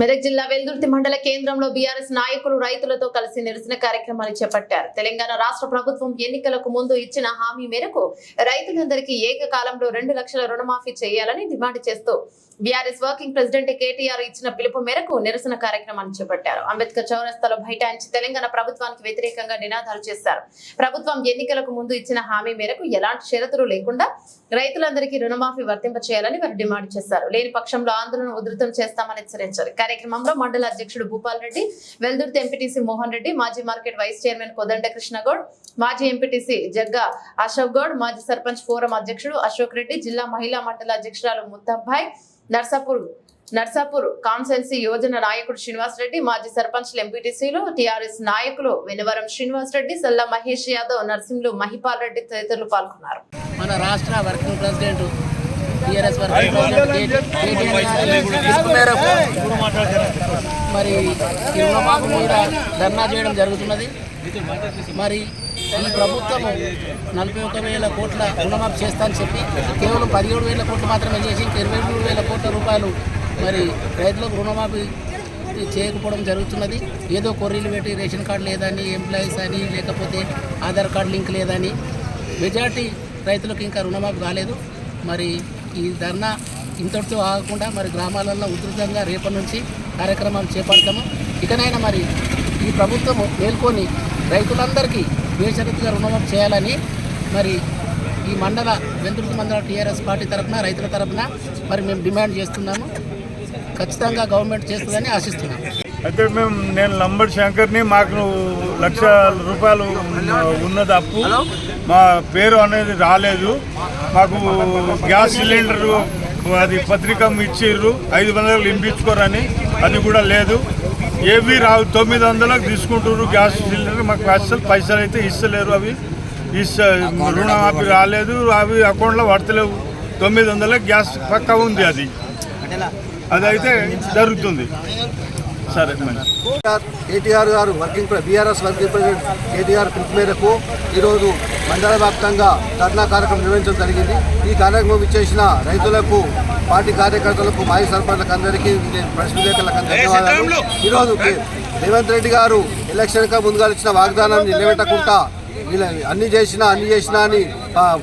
మెదక్ జిల్లా వెల్దుర్తి మండల కేంద్రంలో బీఆర్ఎస్ నాయకులు రైతులతో కలిసి నిరసన కార్యక్రమాలు చేపట్టారు. తెలంగాణ రాష్ట్ర ప్రభుత్వం ఎన్నికలకు ముందు ఇచ్చిన హామీ మేరకు రైతులందరికీ ఏకకాలంలో రెండు లక్షల రుణమాఫీ చేయాలని డిమాండ్ చేస్తూ బీఆర్ఎస్ వర్కింగ్ ప్రెసిడెంట్ కేటీఆర్ ఇచ్చిన పిలుపు మేరకు నిరసన కార్యక్రమాన్ని చేపట్టారు. అంబేద్కర్ చౌరస్తాలో బైఠాయించి తెలంగాణ ప్రభుత్వానికి వ్యతిరేకంగా నినాదాలు చేశారు. ప్రభుత్వం ఎన్నికలకు ముందు ఇచ్చిన హామీ మేరకు ఎలాంటి షరతులు లేకుండా రైతులందరికీ రుణమాఫీ వర్తింప చేయాలని వారు డిమాండ్ చేశారు. లేని పక్షంలో ఆందోళన ఉధృతం చేస్తామని హెచ్చరించారు. కార్యక్రమంలో మండల అధ్యక్షుడు భూపాల్ రెడ్డి వెల్దుర్తి ఎంపీటీసీ మోహన్ రెడ్డి మాజీ market vice chairman Kodanda Krishnagoud మాజీ ఎంపీటీసీ జగ్గా అశోక్ గౌడ్ మాజీ సర్పంచ్ ఫోరం అధ్యక్షుడు అశోక్ రెడ్డి జిల్లా మహిళా మండల అధ్యక్షురాలు ముత్తబ్బాయ్ నర్సాపూర్ నర్సాపూర్ కాన్సెన్సీ యోజన నాయకుడు శ్రీనివాస్ రెడ్డి మాజీ సర్పంచ్లు ఎంపీటీసీలు టీఆర్ఎస్ నాయకులు వెనవరం శ్రీనివాస్ రెడ్డి సల్లా మహేష్ యాదవ్ నర్సింహులు మహిపాల్ రెడ్డి తదితరులు పాల్గొన్నారు. మన రాష్ట్ర వర్కింగ్ ప్రెసిడెంట్ టీఆర్ఎస్ మేరకు మరి ఈ రుణమాఫీ మీద ధర్నా చేయడం జరుగుతున్నది. మరి ఈ ప్రభుత్వం నలభై ఒక వేల కోట్ల రుణమాఫీ చేస్తా అని చెప్పి కేవలం పదిహేడు వేల కోట్లు మాత్రమే చేసి ఇంకా ఇరవై మూడు వేల కోట్ల రూపాయలు మరి రైతులకు రుణమాఫీ చేయకపోవడం జరుగుతున్నది. ఏదో కొర్రీలు పెట్టి రేషన్ కార్డు లేదని ఎంప్లాయీస్ అని లేకపోతే ఆధార్ కార్డు లింక్ లేదని. మెజార్టీ రైతులకు ఇంకా రుణమాఫీ కాలేదు. మరి ఈ ధర్నా ఇంతటితో ఆగకుండా మరి గ్రామాలలో ఉధృతంగా రేపటి నుంచి కార్యక్రమాలు చేపడతాము. ఇకనైనా మరి ఈ ప్రభుత్వం మేల్కొని రైతులందరికీ బేషరతుగా రుణమాఫీ చేయాలని మరి ఈ మండల వెంతుర్తి మండల టీఆర్ఎస్ పార్టీ తరఫున రైతుల తరఫున మరి మేము డిమాండ్ చేస్తున్నాము. ఖచ్చితంగా గవర్నమెంట్ చేస్తుందని ఆశిస్తున్నాము. అయితే మేము నేను లంబడి శంకర్ని మాకు లక్ష రూపాయలు ఉన్నది అప్పు. మా పేరు అనేది రాలేదు. మాకు గ్యాస్ సిలిండర్ అది పత్రిక ఇచ్చిర్రు. ఐదు వందలు ఇంపించుకోరని అది కూడా లేదు. ఏవి రావు తొమ్మిది వందలకు తీసుకుంటారు గ్యాస్ సిలిండర్. మాకు అసలు పైసలు అయితే ఇస్తలేరు అవి. ఇస్త రుణమాఫీ రాలేదు అవి అకౌంట్లో పడతలేవు. తొమ్మిది వందలకు గ్యాస్ పక్క ఉంది అది. అదైతే జరుగుతుంది. సరే కేటీఆర్ గారు working BRS working president KTR పిలుపు మేరకు ఈరోజు మండల వ్యాప్తంగా ధర్నా కార్యక్రమం నిర్వహించడం జరిగింది. ఈ కార్యక్రమం ఇచ్చేసిన రైతులకు పార్టీ కార్యకర్తలకు మాజీ సర్పంచ్లకు అందరికీ ప్రెస్ విలేకరులకు ధన్యవాదాలు. ఈరోజు రేవంత్ రెడ్డి గారు ఎలక్షన్గా ముందుగా ఇచ్చిన వాగ్దానాన్ని నిలబెట్టకుండా అన్ని చేసినా అన్ని చేసినా అని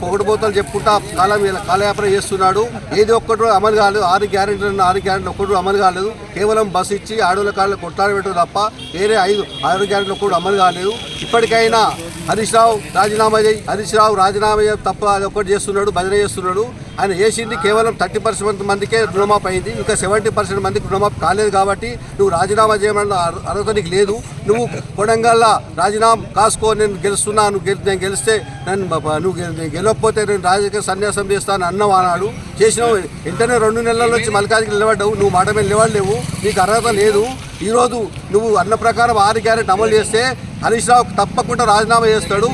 పొగడుబోతలు చెప్పుకుంటా కాలం కాలయాపన చేస్తున్నాడు. ఏది ఒక్కటి అమలు కాలేదు. ఆరు గ్యారెంటీలు ఆరు గ్యారెంటీలు ఒక్కటి అమలు కాలేదు. కేవలం బస్సు ఇచ్చి ఆడోళ్ళ కాళ్ళు కొట్టాడు తప్ప వేరే ఐదు ఆరు గ్యారెంటీలు ఒక్కటి అమలు కాలేదు. ఇప్పటికైనా హరీష్ రావు రాజీనామా చేయి హరీష్ రావు రాజీనామా చేయ తప్ప అది ఒక్కటి చేస్తున్నాడు భజన చేస్తున్నాడు. ఆయన చేసింది కేవలం థర్టీ పర్సెంట్ మందికే రుణమాఫ్ అయింది. ఇంకా సెవెంటీ పర్సెంట్ మందికి రుణమాఫ్ కాలేదు కాబట్టి నువ్వు రాజీనామా చేయమన్న అర్హత నీకు లేదు. నువ్వు కొడంగల్లా రాజీనామా కాసుకో నేను గెలుస్తున్నా నువ్వు గెలి నేను గెలిస్తే నన్ను నువ్వు నేను గెలవకపోతే నేను రాజకీయ సన్యాసం చేస్తాను అన్నావు అన్నాడు చేసినావు. వెంటనే రెండు నెలల నుంచి మల్కాజికి నిలబడ్డావు. నువ్వు మాట మీద నిలబడలేవు. నీకు అర్హత లేదు. ఈరోజు నువ్వు అన్న ప్రకారం ఆరు గ్యారెంటీ అమలు చేస్తే హరీష్ రావు తప్పకుండా రాజీనామా చేస్తాడు.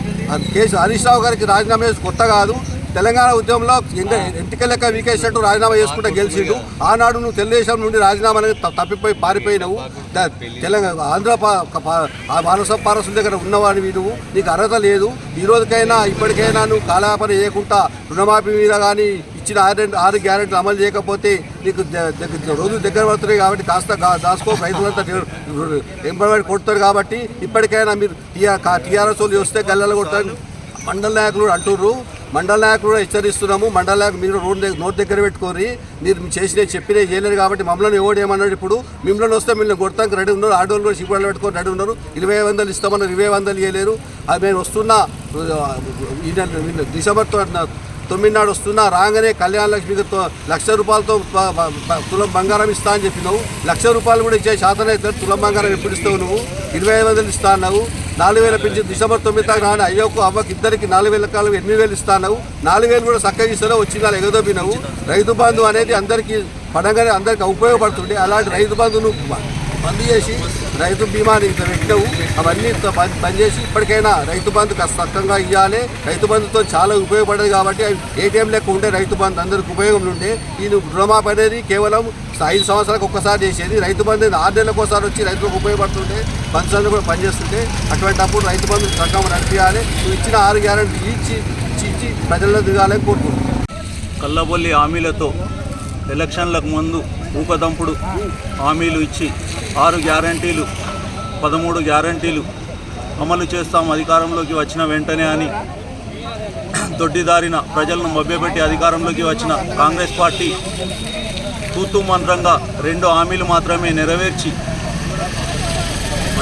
కేసు హరీష్ రావు గారికి రాజీనామా చేసి కొత్త కాదు. తెలంగాణ ఉద్యమంలో ఇంకా ఎంటిక లెక్క వీకేసినట్టు రాజీనామా చేసుకుంటే గెలిచిండు. ఆనాడు నువ్వు తెలుగుదేశం నుండి రాజీనామా అనేది తప్పిపోయి పారిపోయినావు. తెలంగాణ ఆంధ్ర మానస పారసుల దగ్గర ఉన్నవాడివి నువ్వు. నీకు అర్హత లేదు. ఈ రోజుకైనా ఇప్పటికైనా నువ్వు కాలయాపన చేయకుండా రుణమాఫీ మీద కానీ ఇచ్చిన ఆరు ఆరు గ్యారెంటీలు అమలు చేయకపోతే నీకు రోజు దగ్గర పడుతున్నాయి కాబట్టి కాస్త గా- దాచుకో. రైతులంతా ఎంప్లాయ్మెంట్ కొడతారు కాబట్టి ఇప్పటికైనా మీరు టీఆర్ఎస్ వాళ్ళు వస్తే గల్లలు కొడతారు. మండల నాయకులు అంటుర్రు. మండల నాయకులు కూడా హెచ్చరిస్తున్నాము. మండల నాయకులు మీరు రోడ్ దగ్గర నోట్ దగ్గర పెట్టుకోరి మీరు చేసిన చెప్పిన చేయలేరు కాబట్టి మమ్మల్ని ఎవడు ఏమన్నాడు ఇప్పుడు? మిమ్మల్ని వస్తే మిమ్మల్ని కొడతానికి రెడీ ఉన్నారు. ఆడవాళ్ళు కూడా శిబిరాలు పెట్టుకొని రెడీ ఉన్నారు. ఇరవై వందలు ఇస్తామన్నారు. ఇరవై వందలు ఇవ్వలేరు అది మేము వస్తున్న ఆ, డిసెంబర్ తొమ్మిది నాడు వస్తున్నా రాగానే కళ్యాణ లక్ష్మితో లక్ష రూపాయలతో తులం బంగారం ఇస్తా అని చెప్పినావు. లక్ష రూపాయలు కూడా ఇచ్చే శాతం అయితే తులం బంగారం ఎప్పుడు ఇస్తావు నువ్వు? ఇరవై ఐదు వందలు ఇస్తా అన్నావు. నాలుగు వేల పెంచి డిసెంబర్ తొమ్మిది తారీఖు రాని అయ్యకు అవ్వకి ఇద్దరికి నాలుగు వేల కాలం ఎనిమిది వేలు ఇస్తాను నాలుగు వేలు కూడా చక్కగా ఇస్తానో వచ్చిన నాలుగు రైతు బంధు అనేది అందరికీ పడంగానే అందరికీ ఉపయోగపడుతుంది అలాంటి రైతు బంధును బంద్ చేసి రైతు బీమాని ఇంత పెట్టావు. అవన్నీ ఇంత బంద్ చేసి ఇప్పటికైనా రైతు బంధు సక్కంగా ఇవ్వాలి రైతు బంధుతో చాలా ఉపయోగపడేది కాబట్టి ఏటీఎం లెక్క ఉండే రైతు బంధు అందరికి ఉపయోగం ఉండే. ఈ రుణమాఫీ అనేది కేవలం ఐదు సంవత్సరాలకు ఒక్కసారి చేసేది. రైతు బంధు ఆరు నెలలకు ఒకసారి వచ్చి రైతులకు ఉపయోగపడుతుంటే పంచాలు కూడా పనిచేస్తుంటే అటువంటి అప్పుడు రైతు బంధు చక్కగా నడిపించాలి నువ్వు ఇచ్చిన ఆరు గ్యారెంటీ ఇచ్చి ఇచ్చి ఇచ్చి ప్రజల్లో దిగాలని కోరుకుంటున్నాను. కల్లబొల్లి హామీలతో ఎలక్షన్లకు ముందు ఊకదంపుడు హామీలు ఇచ్చి ఆరు గ్యారంటీలు పదమూడు గ్యారంటీలు అమలు చేస్తాం అధికారంలోకి వచ్చిన వెంటనే అని దొడ్డిదారిన ప్రజలను మభ్యపెట్టి అధికారంలోకి వచ్చిన కాంగ్రెస్ పార్టీ తూతూ మంత్రంగా రెండు హామీలు మాత్రమే నెరవేర్చి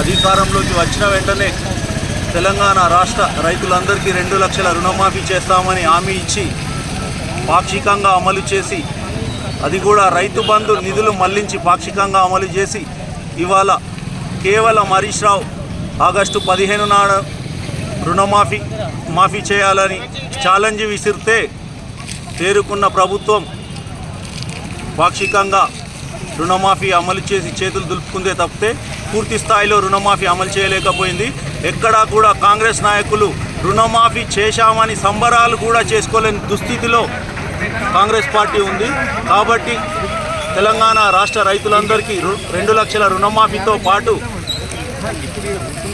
అధికారంలోకి వచ్చిన వెంటనే తెలంగాణ రాష్ట్ర రైతులందరికీ రెండు లక్షల రుణమాఫీ చేస్తామని హామీ ఇచ్చి పాక్షికంగా అమలు చేసి అది కూడా రైతు బంధు నిధులు మళ్ళించి పాక్షికంగా అమలు చేసి ఇవాళ కేవలం హరీష్ రావు ఆగస్టు పదిహేను నాడు రుణమాఫీ మాఫీ చేయాలని ఛాలెంజ్ విసిరితే తేరుకున్న ప్రభుత్వం పాక్షికంగా రుణమాఫీ అమలు చేసి చేతులు దులుపుకుందే తప్పితే పూర్తి స్థాయిలో రుణమాఫీ అమలు చేయలేకపోయింది. ఎక్కడా కూడా కాంగ్రెస్ నాయకులు రుణమాఫీ చేశామని సంబరాలు కూడా చేసుకోలేని దుస్థితిలో కాంగ్రెస్ పార్టీ ఉంది. కాబట్టి తెలంగాణ రాష్ట్ర రైతులందరికీ రు- రెండు లక్షల రుణమాఫీతో పాటు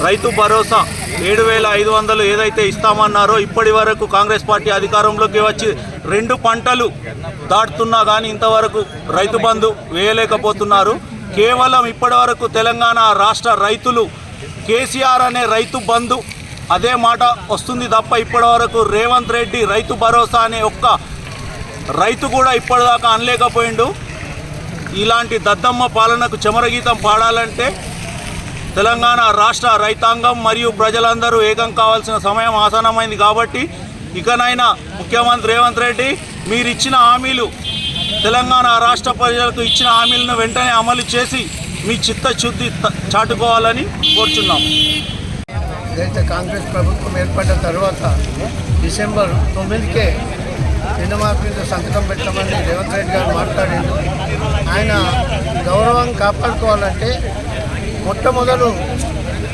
రైతు భరోసా ఏడు వేల ఐదు వందలు ఏదైతే ఇస్తామన్నారో ఇప్పటి వరకు కాంగ్రెస్ పార్టీ అధికారంలోకి వచ్చి రెండు పంటలు దాటుతున్నా కానీ ఇంతవరకు రైతు బంధు వేయలేకపోతున్నారు. కేవలం ఇప్పటి వరకు తెలంగాణ రాష్ట్ర రైతులు కేసీఆర్ అనే రైతు బంధు అదే మాట వస్తుంది తప్ప ఇప్పటి వరకు రేవంత్ రెడ్డి రైతు భరోసా అనే ఒక్క రైతు కూడా ఇప్పటిదాకా అనలేకపోయిండు. ఇలాంటి దద్దమ్మ పాలనకు చమరగీతం పాడాలంటే తెలంగాణ రాష్ట్ర రైతాంగం మరియు ప్రజలందరూ ఏకం కావాల్సిన సమయం ఆసనమైంది కాబట్టి ఇకనైనా ముఖ్యమంత్రి రేవంత్ రెడ్డి మీరు ఇచ్చిన హామీలు తెలంగాణ రాష్ట్ర ప్రజలకు ఇచ్చిన హామీలను వెంటనే అమలు చేసి మీ చిత్తశుద్ధి చాటుకోవాలని కోరుచున్నాం. ఏదైతే కాంగ్రెస్ ప్రభుత్వం ఏర్పడిన తర్వాత డిసెంబర్ తొమ్మిదికే రుణమాఫీ మీద సంతకం పెట్టమని రేవంత్ రెడ్డి గారు మాట్లాడారు. ఆయన గౌరవం కాపాడుకోవాలంటే మొట్టమొదలు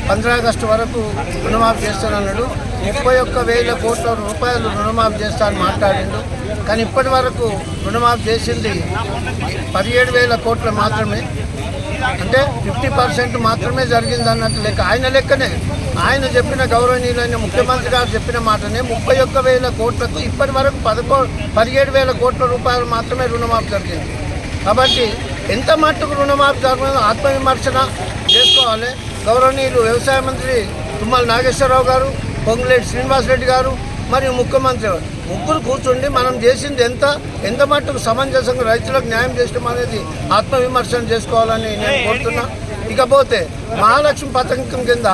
పంద్రా ఆగస్టు వరకు రుణమాఫీ చేస్తానన్నాడు. ముప్పై ఒక్క వేల కోట్ల రూపాయలు రుణమాఫీ చేస్తా అని మాట్లాడిండు. కానీ ఇప్పటి వరకు రుణమాఫీ చేసింది పదిహేడు వేల కోట్లు మాత్రమే. అంటే ఫిఫ్టీ పర్సెంట్ మాత్రమే జరిగింది అన్నట్టు లెక్క. ఆయన లెక్కనే ఆయన చెప్పిన గౌరవనీయులైన ముఖ్యమంత్రి గారు చెప్పిన మాటనే ముప్పై ఒక్క వేల కోట్లకు ఇప్పటి వరకు పదకొ పదిహేడు వేల కోట్ల రూపాయలు మాత్రమే రుణమాఫీ జరిగింది. కాబట్టి ఎంత మట్టుకు రుణమాఫీ జరిగిందో ఆత్మవిమర్శన చేసుకోవాలి. గౌరవనీయులు వ్యవసాయ మంత్రి తుమ్మల నాగేశ్వరరావు గారు పొంగులేటి శ్రీనివాసరెడ్డి గారు మరియు ముఖ్యమంత్రి ముగ్గురు కూర్చుండి మనం చేసింది ఎంత ఎంత మట్టుకు సమంజసంగా రైతులకు న్యాయం చేయడం అనేది ఆత్మవిమర్శన చేసుకోవాలని నేను కోరుతున్నా. ఇకపోతే మహాలక్ష్మి పథకం కింద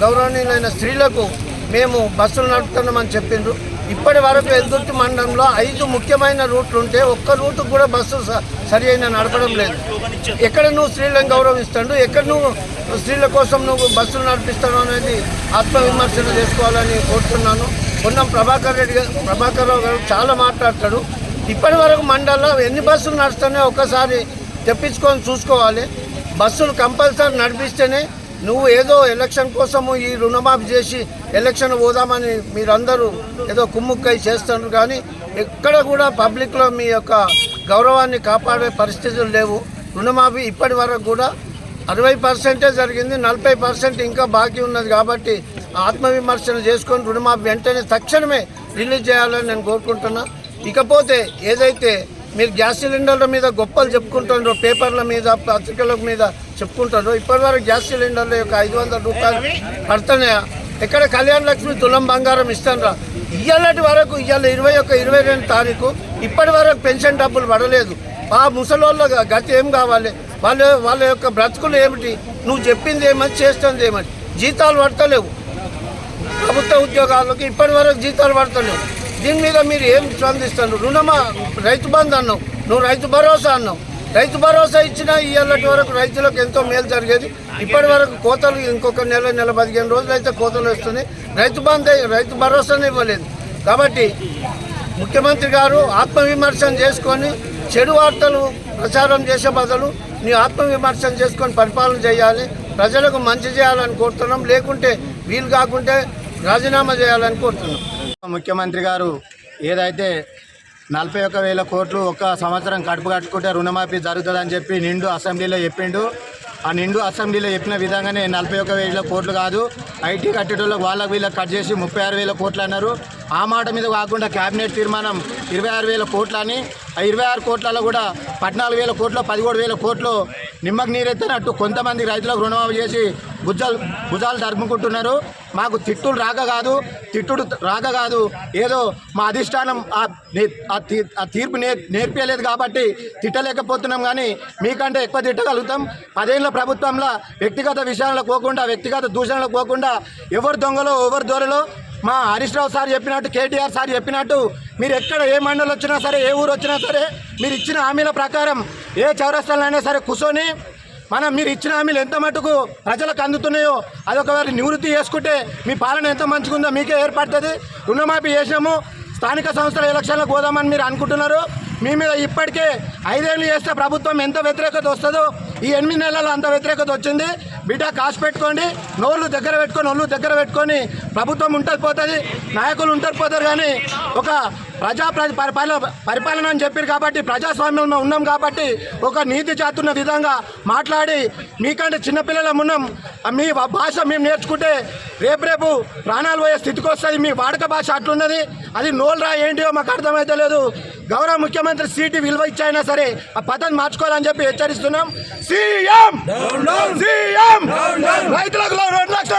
గౌరవనీయులైన స్త్రీలకు మేము బస్సులు నడుపుతున్నామని చెప్పిండ్రు. ఇప్పటి వరకు ఎదుర్తి మండలంలో ఐదు ముఖ్యమైన రూట్లు ఉంటే ఒక్క రూటు కూడా బస్సు స- సరి అయిన నడపడం లేదు. ఎక్కడ నువ్వు స్త్రీలను గౌరవిస్తాడు ఎక్కడ నువ్వు స్త్రీల కోసం నువ్వు బస్సులు నడిపిస్తాను అనేది ఆత్మవిమర్శన చేసుకోవాలని కోరుతున్నాను. పొన్నం ప్రభాకర్ రెడ్డి గారు ప్రభాకర్ రావు గారు చాలా మాట్లాడతాడు. ఇప్పటి వరకు మండలంలో ఎన్ని బస్సులు నడుస్తున్నాయో ఒక్కసారి తెప్పించుకొని చూసుకోవాలి. బస్సులు కంపల్సరీ నడిపిస్తేనే నువ్వు ఏదో ఎలక్షన్ కోసము ఈ రుణమాఫీ చేసి ఎలక్షన్ పోదామని మీరందరూ ఏదో కుమ్ముక్కై చేస్తున్నారు కానీ ఎక్కడ కూడా పబ్లిక్లో మీ యొక్క గౌరవాన్ని కాపాడే పరిస్థితులు లేవు. రుణమాఫీ ఇప్పటి వరకు కూడా అరవై పర్సెంటే జరిగింది నలభై పర్సెంట్ ఇంకా బాకీ ఉన్నది కాబట్టి ఆత్మవిమర్శన చేసుకొని రుణమాఫీ వెంటనే తక్షణమే రిలీజ్ చేయాలని నేను కోరుకుంటున్నా. ఇకపోతే ఏదైతే మీరు గ్యాస్ సిలిండర్ల మీద గొప్పలు చెప్పుకుంటారో పేపర్ల మీద పత్రికల మీద చెప్పుకుంటారో. ఇప్పటివరకు గ్యాస్ సిలిండర్ల యొక్క ఐదు వందల రూపాయలు పడుతున్నాయా? ఎక్కడ కళ్యాణ లక్ష్మి తులం బంగారం ఇస్తానరా? ఇయ్యాలటి వరకు ఇవాళ ఇరవై ఒక్క ఇరవై రెండు తారీఖు ఇప్పటి వరకు పెన్షన్ డబ్బులు పడలేదు. ఆ ముసలోళ్ళ గతి ఏం కావాలి? వాళ్ళ వాళ్ళ యొక్క బ్రతుకులు ఏమిటి? నువ్వు చెప్పింది ఏమని చేస్తుంది ఏమని? జీతాలు పడతలేవు. ప్రభుత్వ ఉద్యోగాలకు ఇప్పటి వరకు జీతాలు పడతలేవు. దీని మీద మీరు ఏం స్పందిస్తారు రుణమా? రైతు బంధు అన్నావు. నువ్వు రైతు భరోసా అన్నావు. రైతు భరోసా ఇచ్చినా ఇవాళటి వరకు రైతులకు ఎంతో మేలు జరిగేది. ఇప్పటి వరకు కోతలు ఇంకొక నెల నెల పదిహేను రోజులు అయితే కోతలు వస్తుంది రైతు బంధు రైతు భరోసానే ఇవ్వలేదు. కాబట్టి ముఖ్యమంత్రి గారు ఆత్మవిమర్శన చేసుకొని చెడు వార్తలు ప్రచారం చేసే బదులు నీ ఆత్మవిమర్శన చేసుకొని పరిపాలన చేయాలి. ప్రజలకు మంచి చేయాలని కోరుతున్నాం. లేకుంటే వీలు కాకుంటే రాజీనామా చేయాలని కోరుతున్నాం. ముఖ్యమంత్రి గారు ఏదైతే నలభై ఒక్క వేల కోట్లు ఒక సంవత్సరం కడుపు కట్టుకుంటే రుణమాఫీ జరుగుతుందని చెప్పి నిండు అసెంబ్లీలో చెప్పిండు. ఆ నిండు అసెంబ్లీలో చెప్పిన విధంగానే నలభై ఒక్క వేల కోట్లు కాదు ఐటీ కట్టడంలో వాళ్ళకి వీళ్ళకి కట్ చేసి ముప్పై ఆరు వేల కోట్లు అన్నారు. ఆ మాట మీద కాకుండా కేబినెట్ తీర్మానం ఇరవై ఆరు వేల కోట్లు అని ఆ ఇరవై ఆరు కోట్లలో కూడా పద్నాలుగు వేల కోట్లు పదిహేడు వేల కోట్లు నిమ్మకు నీరెత్తినట్టు కొంతమంది రైతులకు రుణమాఫీ చేసి భుజాలు భుజాలు తరుముకుంటున్నారు. మాకు తిట్టులు రాక కాదు తిట్టుడు రాక కాదు. ఏదో మా అధిష్టానం ఆ ఆ ఆ తీర్పు నే నేర్పించలేదు కాబట్టి తిట్టలేకపోతున్నాం కానీ మీకంటే ఎక్కువ తిట్టగలుగుతాం. పదేళ్ళ ప్రభుత్వంలో వ్యక్తిగత విషయాలకు పోకుండా వ్యక్తిగత దూషణలకు పోకుండా ఎవరు దొంగలో ఎవరు దొరలో మా హరీష్ రావు సార్ చెప్పినట్టు కేటీఆర్ సార్ చెప్పినట్టు మీరు ఎక్కడ ఏ మండలి వచ్చినా సరే ఏ ఊరు వచ్చినా సరే మీరు ఇచ్చిన హామీల ప్రకారం ఏ చౌరస్తాలైనా సరే కూర్చొని మనం మీరు ఇచ్చిన హామీలు ఎంత మటుకు ప్రజలకు అందుతున్నాయో అదొకవేళ నివృత్తి చేసుకుంటే మీ పాలన ఎంత మంచిగుందో మీకే ఏర్పడుతుంది. రుణమాఫీ చేసినాము స్థానిక సంస్థల ఎలక్షన్లకు పోదామని మీరు అనుకుంటున్నారు. మీ మీద ఇప్పటికే ఐదేళ్ళు చేస్తే ప్రభుత్వం ఎంత వ్యతిరేకత వస్తుందో ఈ ఎనిమిది నెలలు అంత వ్యతిరేకత వచ్చింది. బిడ్డ కాసు పెట్టుకోండి. నోళ్ళు దగ్గర పెట్టుకొని ఒళ్ళు దగ్గర పెట్టుకొని ప్రభుత్వం ఉంటుంది పోతుంది నాయకులు ఉంటారు పోతారు కానీ ఒక ప్రజా పరిపాలన పరిపాలన అని చెప్పారు కాబట్టి ప్రజాస్వామ్యంలో ఉన్నాం కాబట్టి ఒక నీతి చాతున్న విధంగా మాట్లాడి మీకంటే చిన్నపిల్లలం ఉన్నాం. మీ భాష మేము నేర్చుకుంటే రేపు రేపు ప్రాణాలు పోయే స్థితికి వస్తుంది. మీ వాడక భాష అట్లున్నది. అది నోల్రా ఏంటియో మాకు అర్థమైతే లేదు. గౌరవ ముఖ్యమంత్రి సీటు విలువ ఇచ్చైనా సరే ఆ పద్ధతి మార్చుకోవాలని చెప్పి హెచ్చరిస్తున్నాం. సీఎం! సీఎం! రైతులకు రెండు లక్షల